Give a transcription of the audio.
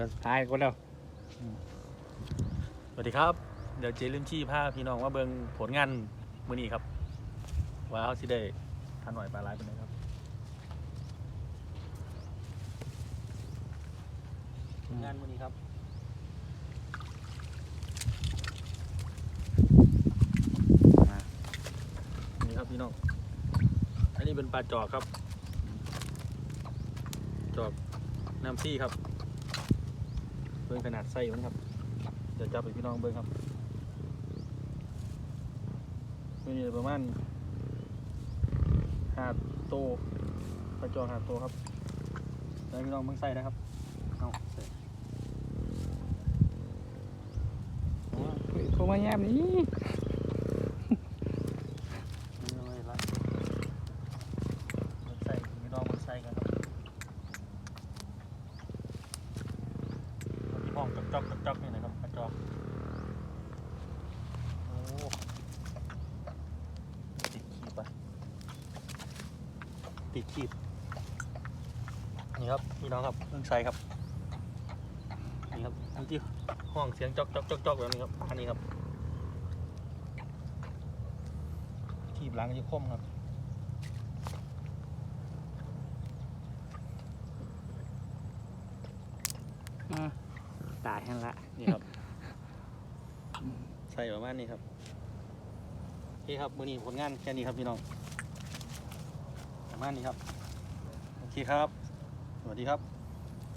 ก็ตายก็แล้ว สวัสดีครับ เดี๋ยวเจลืมชี้พาพี่น้องว่าเบิ่งผลงานมื้อนี้ครับว่าเขาสิได้ทานหน่อยปลาลายเป็นไงครับผลงานมื้อนี้ครับมานี่ครับพี่น้อง อันนี้เป็นปลาจอกครับ จอกน้ำซี่ครับเบิ่งขนาดไส้มันครับจะจับไปพี่น้องเบิ่งครับมีประมาณห้าโตกระจอกห้าโตครับแล้วพี่น้องเบิ่งไส้นะครับเอาใส่เขามาแยบนี้เลยละเบิ่งไส้พี่น้องเบิ่งไส้กันครับ พี่ห้องจอกจอกจอกนี่นะครับปลาจอกโอ้ติดขีบอะติดขีบนี่ครับพี่น้องครับเบิ่งไส้ครับนี่ครับเมื่อกี้ห้องเสียงจอกจอกจอกจอกแบบนี้ครับอันนี้ครับทีบหล้างจะคมครับอ่า ตายหันละนี่ครับ ใส่ประมาณนี้ครับโอเคครับมือนี้ผลงานแค่นี้ครับพี่น้องประมาณนี้ครับ โอเคครับ สวัสดีครับ